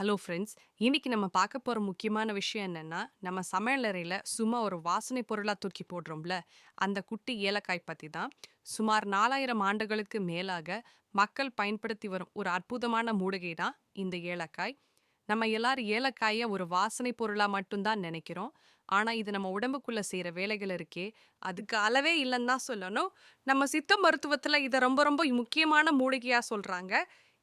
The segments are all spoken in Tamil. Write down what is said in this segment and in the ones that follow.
Hello friends. இன்னைக்கு நம்ம பார்க்க போகிற முக்கியமான விஷயம் என்னன்னா நம்ம சமையலறையில் சும்மா ஒரு வாசனை பொருளாக தூக்கி போடுறோம்ல அந்த குட்டி ஏலக்காய் பற்றி தான். சுமார் நாலாயிரம் ஆண்டுகளுக்கு மேலாக மக்கள் பயன்படுத்தி வரும் ஒரு அற்புதமான மூலிகை தான் இந்த ஏலக்காய். நம்ம எல்லாரும் ஏலக்காயை ஒரு வாசனை பொருளாக மட்டும்தான் நினைக்கிறோம். ஆனால் இது நம்ம உடம்புக்குள்ள செய்கிற வேலைகள் இருக்கே அதுக்கு அளவே இல்லைன்னு தான் சொல்லணும். நம்ம சித்த மருத்துவத்தில் இதை ரொம்ப ரொம்ப முக்கியமான மூலிகையாக சொல்கிறாங்க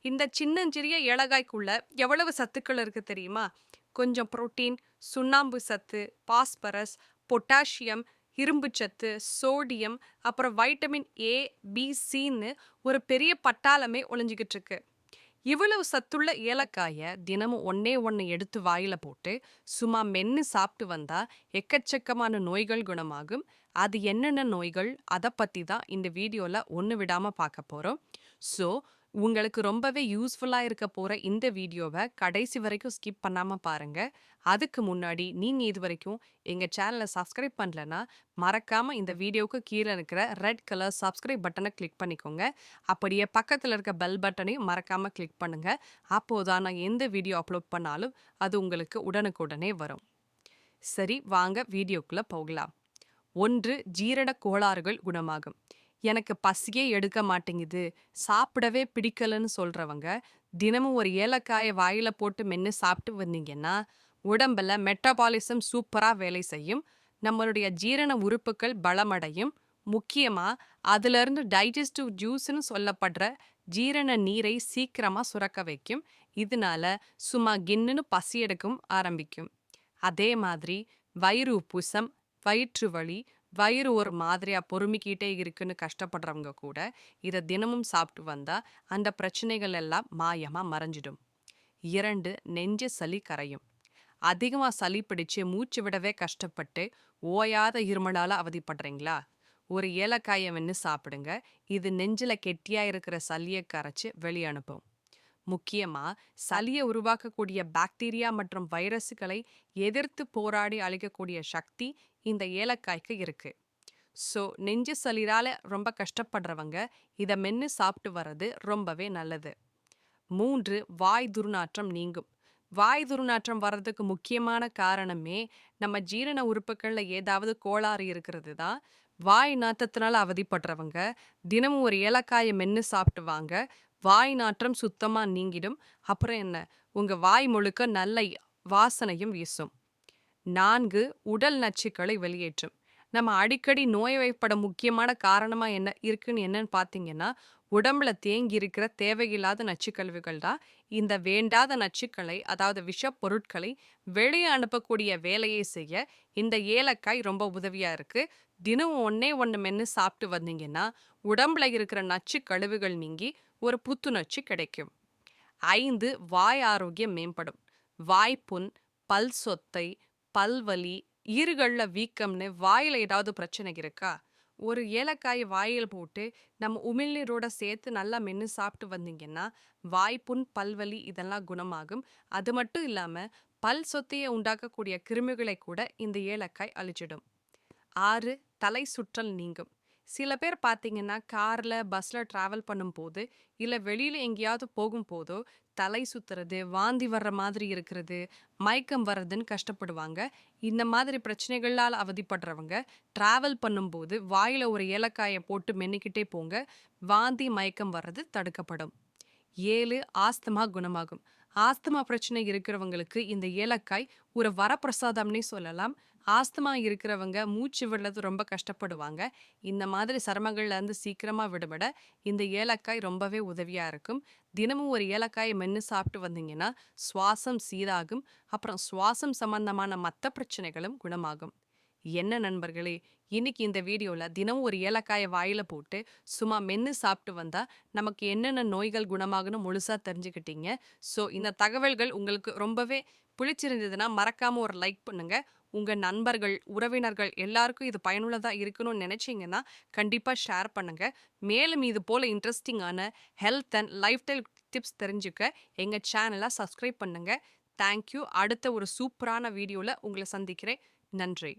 இந்த சின்னஞ்சிறிய ஏலகாய்க்குள்ள எவ்வளவு சத்துக்கள் இருக்கு தெரியுமா? கொஞ்சம் புரோட்டீன் சுண்ணாம்பு சத்து பாஸ்பரஸ் பொட்டாசியம் இரும்பு சத்து சோடியம் அப்புறம் வைட்டமின் ஏ பி சின்னு ஒரு பெரிய பட்டாளமே ஒளிஞ்சிக்கிட்டு இருக்கு. இவ்வளவு சத்துள்ள ஏலக்காயை தினமும் ஒன்னே ஒன்று எடுத்து வாயில போட்டு சும்மா மென்னு சாப்பிட்டு வந்தா எக்கச்சக்கமான நோய்கள் குணமாகும். அது என்னென்ன நோய்கள்? அதை பற்றி தான் இந்த வீடியோவில் ஒன்று விடாமல் பார்க்க போகிறோம் ஸோ உங்களுக்கு ரொம்பவே யூஸ்ஃபுல்லாக இருக்க போகிற இந்த வீடியோவை கடைசி வரைக்கும் ஸ்கிப் பண்ணாமல் பாருங்கள் அதுக்கு முன்னாடி நீங்கள் இது வரைக்கும் எங்கள் சேனலை சப்ஸ்கிரைப் பண்ணலன்னா மறக்காமல் இந்த வீடியோவுக்கு கீழே இருக்கிற ரெட் கலர் சப்ஸ்கிரைப் பட்டனை கிளிக் பண்ணிக்கோங்க. அப்படியே பக்கத்தில் இருக்க பெல் பட்டனையும் மறக்காமல் கிளிக் பண்ணுங்கள் அப்போதான் நான் எந்த வீடியோ அப்லோட் பண்ணாலும் அது உங்களுக்கு உடனுக்குடனே வரும். சரி வாங்க வீடியோக்குள்ளே போகலாம். ஒன்று ஜீரண கோளாறுகள் குணமாகும். எனக்கு பசியே எடுக்க மாட்டேங்குது சாப்பிடவே பிடிக்கலன்னு சொல்றவங்க தினமும் ஒரு ஏலக்காயை வாயில போட்டு மென்று சாப்பிட்டு வந்தீங்கன்னா உடம்புல மெட்டபாலிசம் சூப்பரா வேலை செய்யும் நம்மளுடைய ஜீரண உறுப்புகள் பலமடையும் முக்கியமா அதுல இருந்து டைஜஸ்டிவ் ஜூஸ்னு சொல்லப்படுற ஜீரண நீரை சீக்கிரமா சுரக்க வைக்கும் இதனால சும்மா கின்னுன்னு பசி எடுக்கும் ஆரம்பிக்கும். அதே மாதிரி வயிறு உப்புசம் வயிற்று வலி வயிறு ஒரு மாதிரியா பொறுமிக்கிட்டே இருக்குன்னு கஷ்டப்படுறவங்க கூட இதை தினமும் சாப்பிட்டு வந்தா அந்த பிரச்சனைகள் எல்லாம் மாயமா மறைஞ்சிடும். இரண்டு நெஞ்சு சளி கரையும். அதிகமாக சளி பிடிச்சு மூச்சு விடவே கஷ்டப்பட்டு ஓயாத இருமலால் அவதிப்படுறீங்களா? ஒரு ஏலக்காயை வென்று சாப்பிடுங்க. இது நெஞ்சில் கெட்டியா இருக்கிற சளியை கரைச்சு வெளியனுப்பும் அனுப்பும். முக்கியமா சளியை உருவாக்கக்கூடிய பாக்டீரியா மற்றும் வைரஸுகளை எதிர்த்து போராடி அழிக்கக்கூடிய சக்தி இந்த ஏலக்காய்க்கு இருக்கு. ஸோ நெஞ்சு சளிரால ரொம்ப கஷ்டப்படுறவங்க இதை மென்று சாப்பிட்டு வர்றது ரொம்பவே நல்லது. மூன்று வாய் துர்நாற்றம் நீங்கும். வாய் துர்நாற்றம் வர்றதுக்கு முக்கியமான காரணமே நம்ம ஜீரண உறுப்புகளில் ஏதாவது கோளாறு இருக்கிறது தான். வாய் நாற்றத்தினால அவதிப்படுறவங்க தினமும் ஒரு ஏலக்காயை மென்று சாப்பிட்டு வாங்க. வாய் நாற்றம் சுத்தமா நீங்கிடும். அப்புறம் என்ன? உங்க வாய் முழுக்க நல்ல வாசனையும் வீசும். நான்கு உடல் நச்சுக்களை வெளியேற்றும். நம்ம அடிக்கடி நோய்வைப்பட முக்கியமான காரணமா என்ன இருக்குன்னு என்னன்னு பார்த்தீங்கன்னா உடம்புல தேங்கி இருக்கிற தேவையில்லாத நச்சுக்கழிவுகள் தான். இந்த வேண்டாத நச்சுக்களை அதாவது விஷ பொருட்களை வெளியே அனுப்பக்கூடிய வேலையை செய்ய இந்த ஏலக்காய் ரொம்ப உதவியா இருக்கு. தினமும் ஒன்னே ஒன்று மென்று சாப்பிட்டு வந்தீங்கன்னா உடம்புல இருக்கிற நச்சு கழிவுகள் நீங்கி ஒரு புத்துணர்ச்சி கிடைக்கும். ஐந்து வாய் ஆரோக்கியம் மேம்படும். வாய்ப்புண் பல் சொத்தை பல்வலி ஈறுகளில் வீக்கம்னு வாயில் ஏதாவது பிரச்சனை இருக்கா? ஒரு ஏலக்காய் வாயில் போட்டு நம்ம உமிழ்நீரோட சேர்த்து நல்லா மென்று சாப்பிட்டு வந்தீங்கன்னா வாய்ப்புண் பல்வலி இதெல்லாம் குணமாகும். அது மட்டும் இல்லாமல் பல் சொத்தையை உண்டாக்கக்கூடிய கிருமிகளை கூட இந்த ஏலக்காய் அழிச்சிடும். ஆறு தலை சுற்றல் நீங்கும். சில பேர் பார்த்தீங்கன்னா காரில் பஸ்ஸில் ட்ராவல் பண்ணும்போது இல்லை வெளியில் எங்கேயாவது போகும்போதோ தலை சுத்துறது வாந்தி வர்ற மாதிரி இருக்கிறது மயக்கம் வர்றதுன்னு கஷ்டப்படுவாங்க. இந்த மாதிரி பிரச்சனைகளால் அவதிப்படுறவங்க ட்ராவல் பண்ணும்போது வாயில் ஒரு ஏலக்காயை போட்டு மென்னிக்கிட்டே போங்க. வாந்தி மயக்கம் வர்றது தடுக்கப்படும். ஏழு ஆஸ்தமா குணமாகும். ஆஸ்தமா பிரச்சனை இருக்கிறவங்களுக்கு இந்த ஏலக்காய் ஒரு வரப்பிரசாதம்னே சொல்லலாம். ஆஸ்துமா இருக்கிறவங்க மூச்சு விடுறது ரொம்ப கஷ்டப்படுவாங்க. இந்த மாதிரி சிரமங்கள்ல இருந்து சீக்கிரமா விடுபட இந்த ஏலக்காய் ரொம்பவே உதவியா இருக்கும். தினமும் ஒரு ஏலக்காயை மென்று சாப்பிட்டு வந்தீங்கன்னா சுவாசம் சீராகும். அப்புறம் சுவாசம் சம்பந்தமான மற்ற பிரச்சனைகளும் குணமாகும். என்ன நண்பர்களே இன்னைக்கு இந்த வீடியோவில் தினமும் ஒரு ஏலக்காயை வாயில போட்டு சும்மா மென்று சாப்பிட்டு வந்தா நமக்கு என்னென்ன நோய்கள் குணமாகணும் முழுசாக தெரிஞ்சுக்கிட்டீங்க. ஸோ இந்த தகவல்கள் உங்களுக்கு ரொம்பவே பிடிச்சிருந்ததுன்னா மறக்காம ஒரு லைக் பண்ணுங்க. உங்க நண்பர்கள் உறவினர்கள் எல்லாருக்கும் இது பயனுள்ளதா இருக்கணும்னு நினைச்சீங்கன்னா கண்டிப்பா ஷேர் பண்ணுங்க. மேலும் இது போல இன்ட்ரெஸ்டிங்கான health and lifestyle tips தெரிஞ்சுக்க எங்க சேனலை சப்ஸ்கிரைப் பண்ணுங்க. தேங்க்யூ அடுத்த ஒரு சூப்பரான வீடியோவில் உங்களை சந்திக்கிறேன். நன்றி.